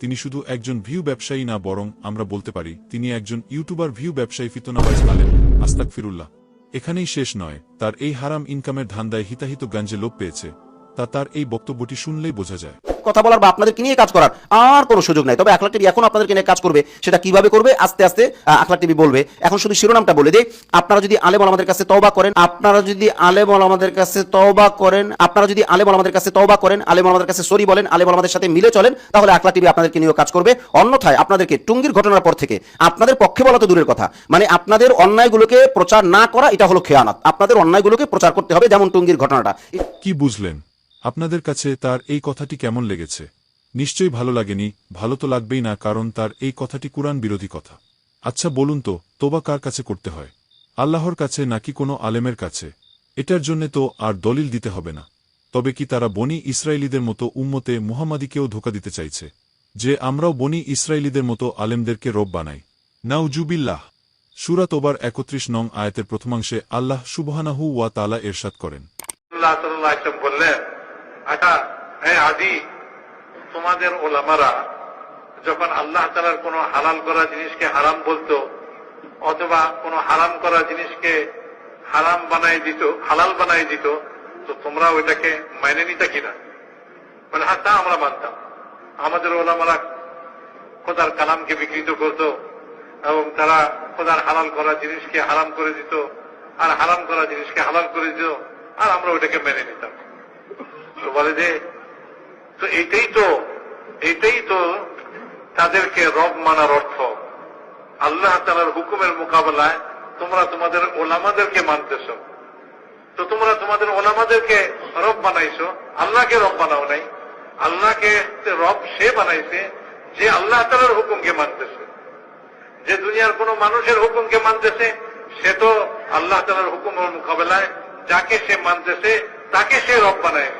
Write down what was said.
তিনি শুধু একজন ভিউ ব্যবসায়ী না বরং, আমরা বলতে পারি, তিনি একজন ইউটিউবার ভিউ ব্যবসায়ী ফিতনাবাজ আলেন আস্তাক ফিরুল্লাহ এখানেই শেষ নয়, তার এই হারাম ইনকামের ধান্দায় হিতাহিত গাঞ্জে লোপ পেয়েছে। তা তার এই বক্তব্যটি শুনলেই বোঝা যায়। কথা বলার বা আপনাদেরকে নিয়ে কাজ করার আর কোনো সুযোগ নাই। তবে আখলাক টিভি এখন আপনাদেরকে নিয়ে কাজ করবে, সেটা কীভাবে করবে, আস্তে আস্তে আখলাক টিভি বলবে। এখন শুধু শিরোনামটা বলে দিই, আপনারা যদি আলেম আমাদের কাছে তওবা করেন, আপনারা যদি আলেম আমাদের কাছে তওবা করেন, আপনারা যদি আলেম আমাদের কাছে তওবা করেন, আলেম আমাদের কাছে সরি বলেন, আলেম আমাদের সাথে মিলে চলেন, তাহলে আখলাক টিভি আপনাদেরকে নিয়েও কাজ করবে। অন্যথায় আপনাদেরকে টুঙ্গির ঘটনার পর থেকে আপনাদের পক্ষে বলা তো দূরের কথা মানে আপনাদের অন্যায়গুলোকে প্রচার না করা, এটা হলো খেয়ানাত। আপনাদের অন্যায়গুলোকে প্রচার করতে হবে, যেমন টুঙ্গির ঘটনাটা। কি বুঝলেন? আপনাদের কাছে তার এই কথাটি কেমন লেগেছে? নিশ্চয়ই ভালো লাগেনি, ভালো তো লাগবেই না, কারণ তার এই কথাটি কুরআন বিরোধী কথা। আচ্ছা বলুন তো, তোবা কার কাছে করতে হয়? আল্লাহর কাছে নাকি কোনো আলেমের কাছে? এটার জন্যে তো আর দলিল দিতে হবে না। তবে কি তারা বনি ইসরায়েলিদের মতো উম্মতে মুহাম্মাদিকেও ধোকা দিতে চাইছে? যে আমরাও বনি ইসরায়েলিদের মতো আলেমদেরকে রব বানাই। নাউজুবিল্লাহ। সুরাত ওবার একত্রিশ নং আয়াতের প্রথমাংশে আল্লাহ সুবহানাহু ওয়া তালা এরশাদ করেন। বললেন আচ্ছা হ্যাঁ আদি তোমাদের ওলামারা যখন আল্লাহ তালার কোনো হালাল করা জিনিসকে হারাম বলতো, অথবা কোনো হারাম করা জিনিসকে হারাম বানাই দিত, হালাল বানাই দিত, তো তোমরা ওইটাকে মেনে নিতে কিনা? মানে হ্যাঁ তা আমরা মানতাম। আমাদের ওলামারা খোদার কালামকে বিকৃত করতো এবং তারা খোদার হালাল করা জিনিসকে হারাম করে দিত, আর হারাম করা জিনিসকে হালাল করে দিত, আর আমরা ওইটাকে মেনে নিতাম। তো বলে যে, তো এইটাই তো এইটাই তো তাদেরকে রব মানার অর্থ। আল্লাহ তালার হুকুমের মোকাবেলায় তোমরা তোমাদের ওলামাদেরকে মানতেছ। তো তোমরা তোমাদের ওলামাদেরকে রব বানাইছো, আল্লাহকে রব বানাও নাই। আল্লাহকে রব সে বানাইছে যে আল্লাহ তালার হুকুমকে মানতেছে। যে দুনিয়ার কোন মানুষের হুকুমকে মানতেছে, সে তো আল্লাহ তালার হুকুমের মোকাবেলায় যাকে সে মানতেছে, তাকে সে রব বানায়।